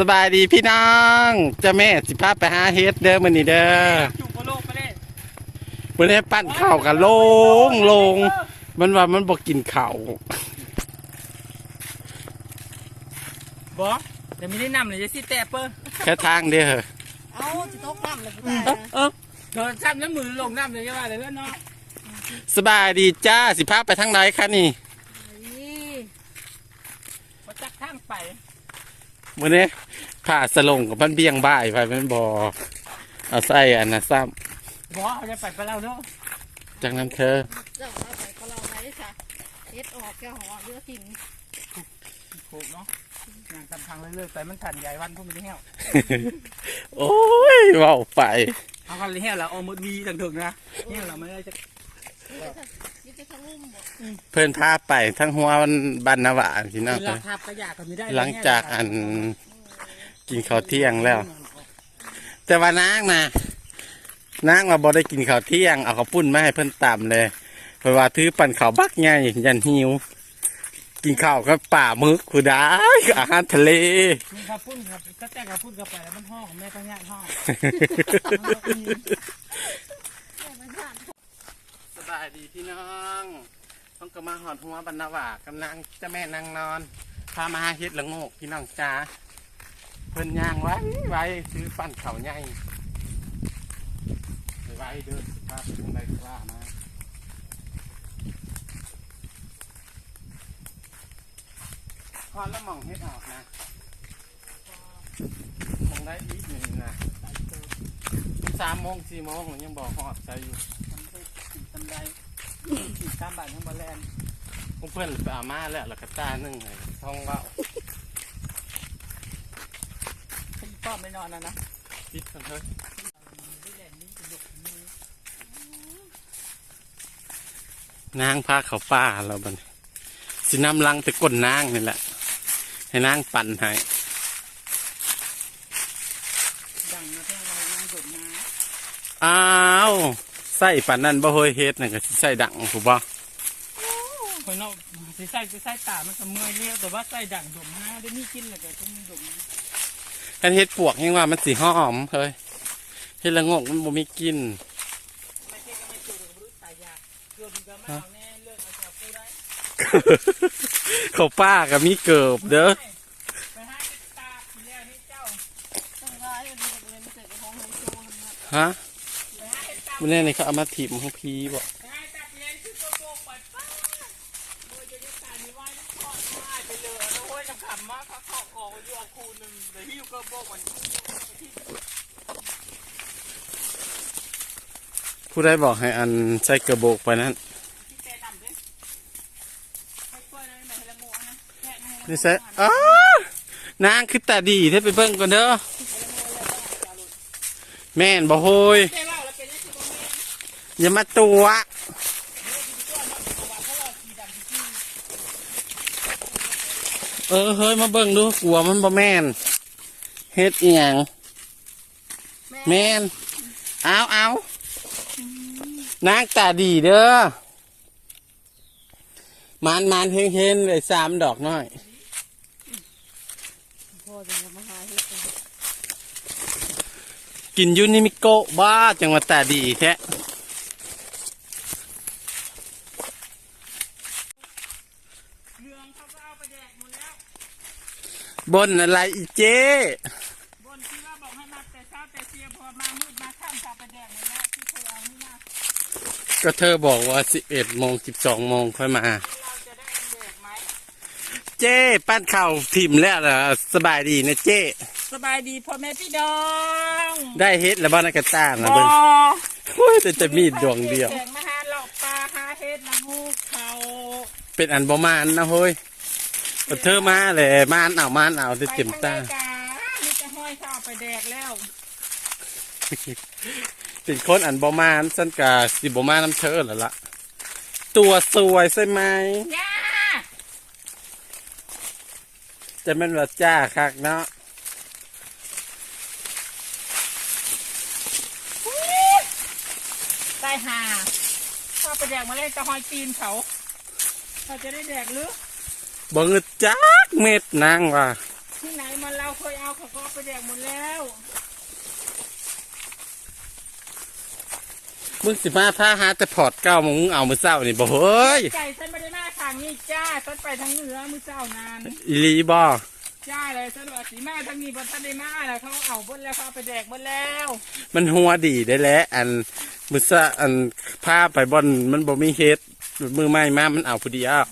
สบายดีพี่น้องเจ้าแม่สิพาไปหาเฮ็ดเด้อมื้อนี้เด้อจุกโลกไปเลยมื้อนี้ปั้นข้าวกันโลงโลงมันว่ามันบ่กินข้าวบอเดี๋ยวมีได้นำเลยจะสิแตะเปิ้ลแค่ทางเด้อเอาจะตกน้ำเลยพี่เอตาอเออโดนซ้ำน้ำมือลงน้ำเลยใช่ป่ะเลยเพื่อนเนาะสบายดีจ้าสิพาไปทางไหนคะนี่นี่พอจักข้างไป มื้อนี้ ผ่าสลงกับมันเบี้ยงบ่ายไปมันบ่เอาใส่อันน่ะซ้ำบอเขาจะไปไปเราเนาะจากนั้นเธอเจ้าเอาไปก็เราไงได้ค่ะเอ็ดออกแก้วหัวเรือกินโขกเนาะอย่างตามทางเรื่อยๆไปมันถันใหญ่วันพวกมันจะเหี้ยวโอ้ยเว้าไป เอากันเลยเหี้ยวแล้วเอามือวีต่างถึงนะเหี้ยวเราไม่ได้จะนี่จะทั้งลุ่มบอกเพิ่นพาไปทั้งหัวมันบันนาวาพี่น้องเวลาทับกระยากันไม่ได้หลังจากอัน กินข้าวเที่ยงแล้ว แต่ว่านางนะนางมาบ่ได้กินข้าวเที่ยงเอาข้าวปุ้นมาให้เพิ่นตำเลยเพราะว่าถือปั่นข้าวบักใหญ่ยันหิว กินข้าวก็ป่ามึกผู้ได้อาหารทะเลมีข้าวปุ้นครับก็แต่ข้าวปุ้นเข้าไปแล้วมันห้องแม่ก็ย่างห้องสบายดีพี่น้องต้องก็มาหอดหัวบรรณาวากำลังเจะแม่นางนอนพามาหาเฮ็ดละโงกพี่น้องจ้า เพิ่นย่างไว้ไว้ซื้อปั่นข้าวใหญ่ไปไว้เด้อสิพาไปตรงใดก็ว่ามาพอแล้วมองเฮ็ดออกนะมองได้อีกหนึ่งนะสามโมงสี่โมงยังบอกหอดใจอยู่มันไปขี่ตำไดขี่ตามบ้านทั้งบ้านแลนด์พวกเพื่อนไปเอามาแล้วแล้วก็ตาหนึ่งเลยท้องเว่า พี่ป้ อมไม่นอนนะนะคิดกันเถอะไม่แลนด์นี่จะยกมือนางพาเขาป้าเราบัดนสินำลังแต่ก้นนางนี่แหละ ให้นางปั่นให้ดังนะเพื่อนเรายังดมมาอ้าวใส่ปั่นนั่นบ่เฮยเฮ็ดน่ะก็สิใส่ดังถูกบ่คนเราสิใส่สิใส่ตามันก็เมื่อยเลี้ยวแต่ว่าใส่ดังดมมาได้มีกินเลยก็ต้องดม คันเฮ็ดปวกยังว่ามันสิหอมเฮ้ยเฮ็ดละงกมันบ่มีกลินไม่ใช่ก็ไม่จูดกับรู้ตายยากเกือบก็ไม่เอาแน่เรื่องเอาจะพูดได้เขาป้าก็มีเกิบเด้อไปให้ตาทีแล้วนี่เจ้าต้องร้ายมันจะเป็นเสร็จของไฮโซนะฮะไปให้ตามันแน่นี่เขาเอามาถีบของพีบ่ไป ขำมากเขาขอออกอยู่เอาคูหนึ่งเดี๋ยวหิ้วก็โบกวันผู้ใดบอกให้อันใส่กระโบกไปนั้นที่แกนำด้วยให้กล้วยเลยไหนละโมนะแค่ให้นี่ใส่อ้านางคือตาดีเท่ไปเบิ่งก่อนเด้อแม่นบ่โฮยแค่เล่าแล้วเป็นยังไงบ้างอย่ามาตัว เออเฮ้ยมาเบิ่งดูกลัวมันบ่แม่นเฮ็ดอีหยังแม่นเอาเอานางตาดีเด้อมานมานเฮงเฮงเลยสามดอกน้อยพ่อจะมาหาเฮ็ดกินอยูนิมิโกะบ้าจังหวัดตาดีแท้ เรื่องเขาก็เอาไปแดกหมดแล้ว บนอะไรอีเจ้บนที่ว่าบอกให้มาแต่เช้าแต่เชียพอมามืดมาค่ำจะไปแดกหมดแล้วที่เธอเอานี่นะก็เธอบอกว่าสิบเอ็ดโมงสิบสองโมงค่อยมา เราจะได้แดกไหมเจ้ปั้นข่าวทิมแล้วเหรอสบายดีนะเจ้สบายดีพ่อแม่พี่น้องได้เฮ็ดแล้วบ้านกระต้างนะบเบิ้งอโอ้ยแต่จะมีดดวงเดียวแดกมาหาหลอกปลาหาเฮ็ดละงูเขาเป็นอันประมาณนะเฮ้ย เอาเธอมาเลยมานเอามานเอาจะเต็มตาไปทางไหนกะนี่จะห้อยข้าวไปแดกแล้วเป็นคนอันประมาณสันกาสิบประมาณน้ำเธอแล้วล่ะ ตัวสวยใช่ไหมย่าจะเป็นว่าจ้าคักเนาะตายห่าข้าวไปแดกมาเลยจะห้อยตีนเขา เขาจะได้แดกหรือ บ่งึดจักเม็ดนางว่าที่ไหนมาเล่าเคยเอาเขาก็เอาไปแดกหมดแล้วมึงสิมาพาหาแต่พอร์ตเก้ามึงเอามือเศร้านี่บ่เฮ้ยใจฉันไม่ได้มาทางนี้จ้าฉันไปทางเหนือมือเจ้านานอีหลีบ่จ้าเลยฉันว่าสีมาทางนี้บนทันได้มาแล้วเขาเอาบนแล้วเขาเอาไปแดกหมดแล้ว มันหัวดีได้แล้วอันมือซะอันพาไปบ่อนมันบ่มีเฮ็ดมือใหม่มามันเอาผู้เดียว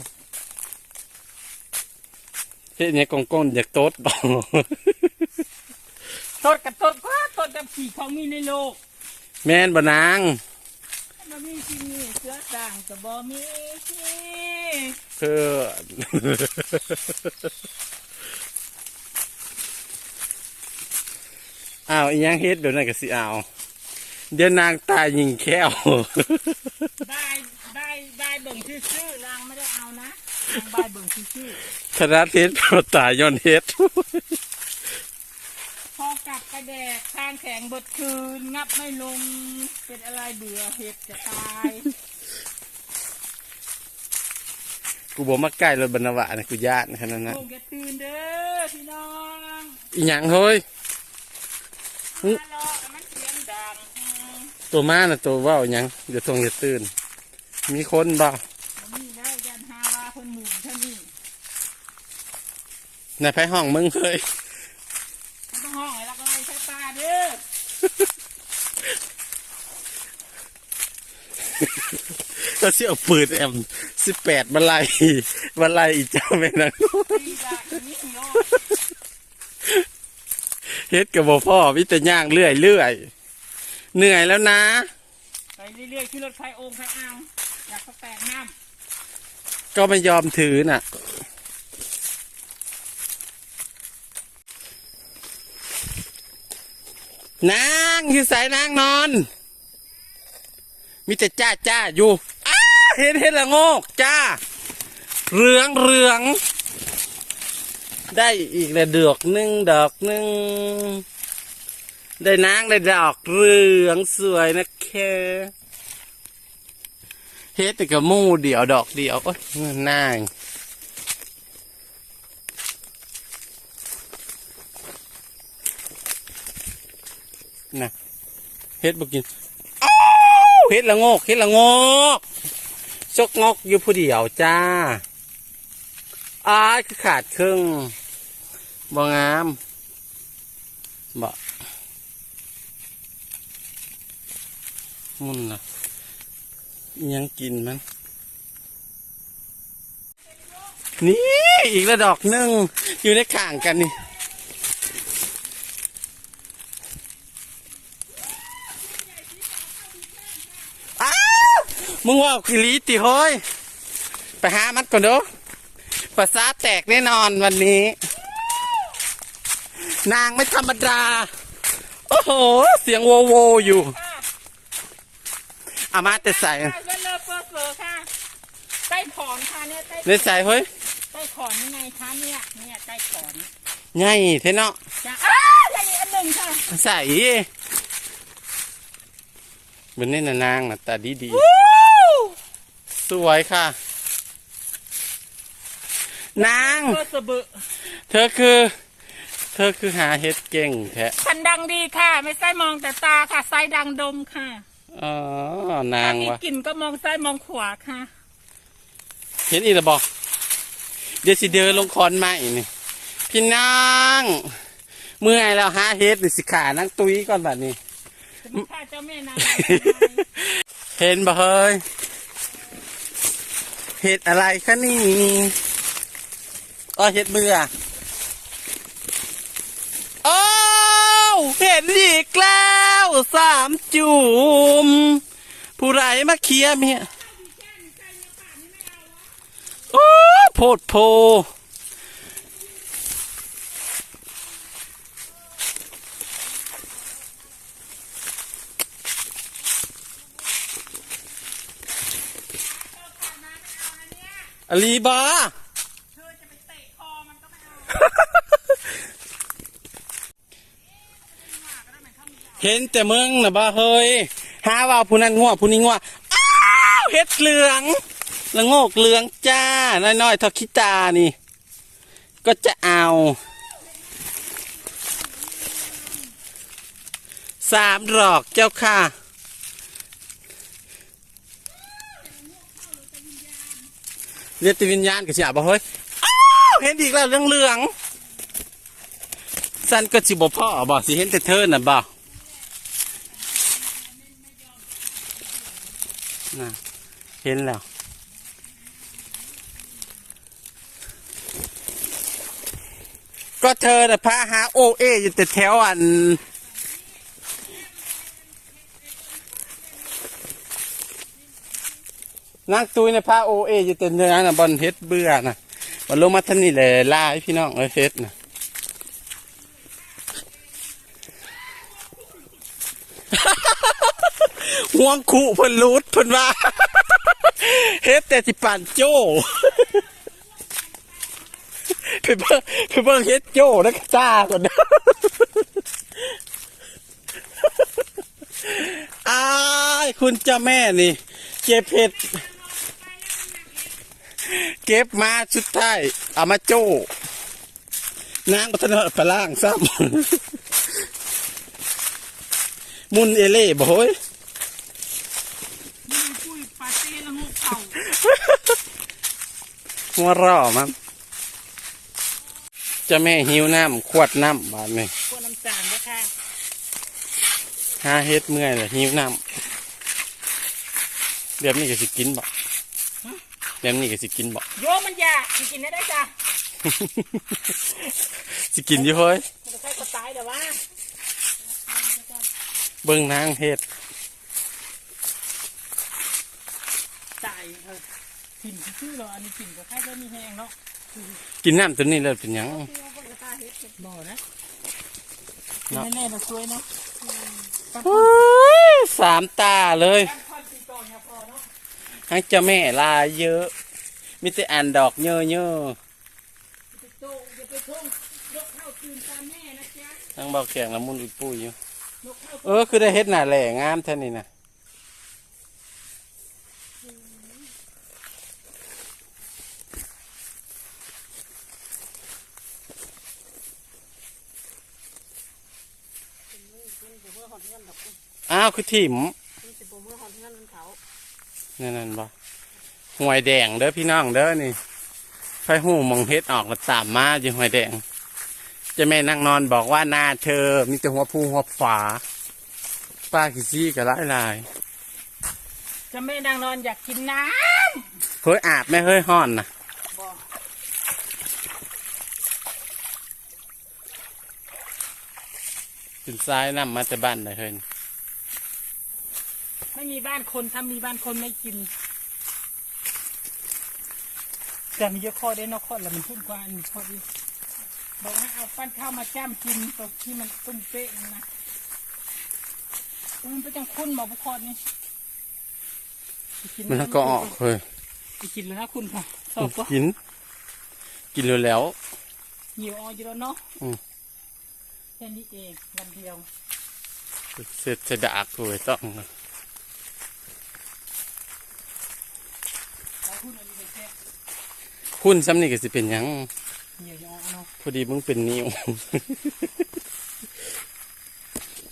เฮ็ดเนี่ยกองก้นอยากโต๊ดบ่ตดกับตดก็ตดกับขี่ของมีในโลก แม่นบ่นางมันมีที่นี่เสือด่างกับบอมีเพื่ออ้าวอีหยังเฮ็ดเดี๋ยวนั้นก็สิเอาเดี๋ยวนางตายยิงแค้วได้ได้ได้เบิ่งชื่อๆนางไม่ได้เอานะ นางใบเบิ่งชื่อคณะเฮ็ดบ่ตายย้อนเฮ็ดๆพอกลับกระแดกข้างแข็งเบดคืน งับไม่ลง เป็นอะไรเบื่อเห็ดจะตาย กูบอกมาใกล้รถบรรณวะนะกูญาติขนาดนั้นคงจะตื่นเด้อพี่น้องอีหยังเฮ้ยมาลอมันเสียงดังตัวม้าน่ะตัวเว่าวหยังเดี๋ยวทงจะตื่น มีคนบ่มีแล้วยันฮาว่าคนหมุนเท่านี้ ในไพ่ห้องมึงเฮ้ยมันต้องห้องไอ้ลักไล่ใช้ตาเด้อก็เสียปืนแอมสิบแปดบันไลบันไลอีเจ้าแม่นางตีดาอย่างนี้โยเฮ็ดกับบ่พ่อวิแต่ย่างเรื่อยเรื่อยเหนื่อยแล้วนะ ไปเรื่อยๆขึ้นรถไฟโอ่งไฟอ่างอยากเขาแตกน้ก็ไม่ยอมถือน่ะ นางอยู่สายนางนอน มีแต่จ้าจ้าอยู่เห็นเห็นละโงกจ้าเรืองเรือง ได้อีกแล้วดอกหนึ่งดอกหนึ่งได้นางได้ดอกเรืองสวยนะแค่เฮ็ดแต่กับมู่เดียวดอกเดียวโอ้ยนาง นะเฮ็ดบกินเฮ็ดละโงกเฮ็ดละโงกชกงอกอยู่ผู้เดียวจ้าอ้าคือขาดครึ่งบ่งามบ่มุนนะยังกินมัน นี่ อีกระดอกหนึ่งอยู่ในข่างกันนี่ อ้าว มึงว่ากิลีติเฮ้ยไปหามันก่อนเด้อประสาทแตกแน่นอนวันนี้ นางไม่ธรรมดา โอ้โห เสียงโวโวอยู่ำค่ะอามาแต่ใส่ใช่เลิศเฟอร์เฟอร์ค่ะใต้ขอนค่ะเนี่ยใต้ในใส่เฮ้ยใต้ขอนยังไงคะเนี่ยเนี่ยใต้ขอนใหญ่เท่เนาะจ้ะอ้าวอย่างนี้อันหนึ่งค่ะใส่บนนี้นะนางนะตาดีดีๆ สวยค่ะ นางเฟอร์เซอร์เบอร์เธอคือ เธอคือหาเฮ็ดเก่งแท้คันดังดีค่ะ ไม่ใช่มองแต่ตาค่ะไซดังดมค่ะอ๋อนางถ้ามีวะกลิ่นก็มองซ้ายมองขวาค่ะเห็นอีกแล้วบอกเดี๋ยวสิเดินลงคอนใหม่นี่พี่นางเมื่อยแล้วหาเฮ็ดหรือสิขานั่งตุ้ยก่อนแบบนี้จะมาฆ่าเจ้าแม่นาง เห็นบ่เฮ้ย เห็ดอะไรคะนี่อ๋อเห็ดเบื่อโอ้เห็นอีกแล้วสามจุ่มผู้ไรมาเคลียมเมียโอ้โพดโพ อลีบาเห็นแต่เมืองนะบ้าเฮ้ยหาว่าผู้นั้นง่วผู้นี้ง่วอเฮ็ดเหลืองละโงกเหลืองจ้า น้อยๆทอคิตานี่ ก็จะเอาสามหลอกเจ้าค่ะ เรียกติวิญญาณกับเสียบ่เฮ้ยเห็นอีกแล้วเรื่องเรืองสันก็สิบ่พ่อบ่สิเห็นแต่เธอน่ะบ่นะเห็นแล้วก็เธอน่ะพาหาโอเออยู่แต่แถวอัน นางตุยในผ้าโอเออยู่แต่เนื้อนะบอลเฮ็ดเบื่อนะบอลลงมาทันนี่เลยล่าให้พี่น้องเอ้ยเฮ็ดนะห่วงขู่เพิ่นรูดเพิ่นว่าเฮ็ดแต่สิปานโจ้ไปเบิ่งไปเบิ่งเฮ็ดโจ้แล้วก็จ้าก่อนนะอ้ายคุณเจ้าแม่นี่เก็บเห็ด เก็บมาชุดท้ายเอามาโจ้นางพัฒนาปลาล่างซ้ำมุนเอเล่บ่โหยนี่คุยปาร์ตี้ละงูเข่าหัวร่อมันเจ้าแม่หิวน้ำขวดน้ำบาดนี่พวกน้ำจางด้วยค่ะหาเฮ็ดเมื่อยเลยหิวน้ำเดี๋ยวนี้ก็สิกินบ่ เดี๋ยวนี้ก็สิกินบ่โยมมันอยากสิกินได้ได้จ้ะสิกินอยู่เฮ้ยมันจะใช้กระตายเดี๋ยวว่าเบิ่งนางเฮ็ดจ่ายเออกินชื่อเราอันนี้กินก็แค่ได้มีแห้งเนาะกินน้ำตัวนี้แล้วเป็นหยังบ่นะกินแน่ๆนะสวยเนาะโอ้ยสามตาเลย ให้เจ้าแม่ลายเยอะมีแต่อันดอกเยอะเยอะไปโตอย่าไปทุ่งยกเข้าตื่นตามแม่นะจ๊ะๆทั้งเบาแข็งละมุนอุดปุยอยู่ยกเข้าเออคือได้เฮ็ดหน้าแหล่งามแท่นี่นะเมื่อหอดเงินดอกอ้าวคือถิ่มมันสิบ่เมื่อหอดเงินมันเขา นั่นนั่นบ่หวยแดงเด้อพี่น้องเด้อนี่ไฟหูมองเฮ็ดออกแล้วตามมาอยู่หวยแดงเจะแม่นั่งนอนบอกว่าหน้าเธอ มีแต่หัวผู้หัวฝาป้าขี้ซี่ก็หลายลายจะแม่นางนอนอยากกินน้ๆเฮ้ยอาบไหม่เฮ้ยห่อนนะำบ่ขึ้นซ้ายนำมาแต่บ้านได้เฮ้ย ไม่มีบ้านคนถ้ามีบ้านคนไม่กิน แต่มีเยอะข้อได้เนอกข้อแล้วมันพุ่นกว่าอันนี้ข้อดีบอกให้เอาปั้นข้าวมาจ้ำกินตรงที่มันตุ้มเป๊ะนั่นนะมันไปจังคุ้นหมอบุคคลนี่ไปกิมันก็ออกเฮ้ยไปกินแล้วนะคุณค่ะสอบก็กิน กินเร็วเหนียวอออยู่แล้วเนาะอืมแค่นี้เองวันเดียวๆเสร็จจะดักเลยต้อง เอาคุณอันนี้ไปแค่ คุณซ้ำนี่ก็สิเป็นหยังเหนียวออเนาะพอดีมึงเป็นนิ้ว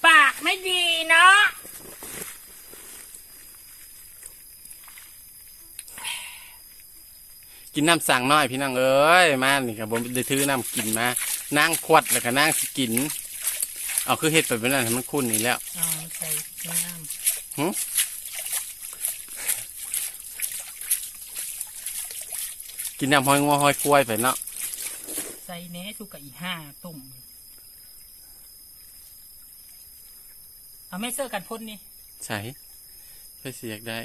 ปากไม่ดีเนาะกินน้ำสั่งน้อยพี่น้องเอ้ยมานี่ครับผมได้ถือน้ำกินมานั่งขวดแล้วก็นั่งสิกิน เอาคือเฮ็ดไปเป็นนั่นให้มันคุ้นนี่แล้วเอาใส่น้ กินน้ำห้อยงัวห้อยควายไปเนาะำใส่เนสุกะอีห้าตุ่มเอาไม่เสื้อกันพ่นนี่ใช่เพื่อเสียกได้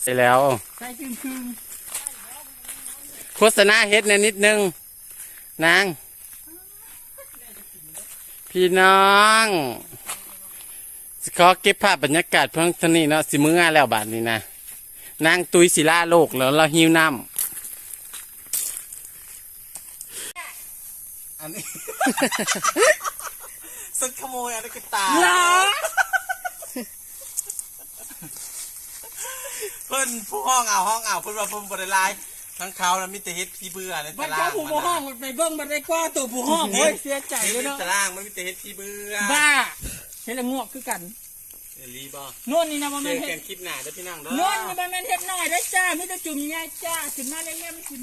เสร็จแล้วใส่ครึ่งครึ่งโฆษณาเฮ็ดในนิดนึง นาง พี่น้องสิขอเก็บภาพบรรยากาศเพิ่งเท่านี้เนาะสิมื้อแล้วบาทนี้นะ นางตุยศิลาโลกแล้วเราหิวน้ำอันนี้สักขโมยอะไรก็ตาเหรอเพิ่นผู้ห้องเอาห้องเอาเพิ่นว่าเพิ่นบริลายททั้งเขาแล้วมีแต่เฮ็ดพี่เบื่อในบัตาดราเจ้างผู้บ่ห้องไปเบิ่งบัดได้กว่าตัวผู้ห้องโอ้ยเสียใจใจเลยเนาะเนาะ ตารางมันมีแต่เฮ็ดพี่เบื่อ บ้าเฮ็ดละงวกคือกัน เอลีบ่โน่นนี่นะบ่เจแม่อนเฮ็กัดนคลิปหน้าเด้อพี่น้องเด้อโน่นนี่บ่แม่นเฮ็ดน้อยได้อจ้ามีแต่จุ่มใหญ่จ้าขึ้นมาเรื่อยๆมันสิ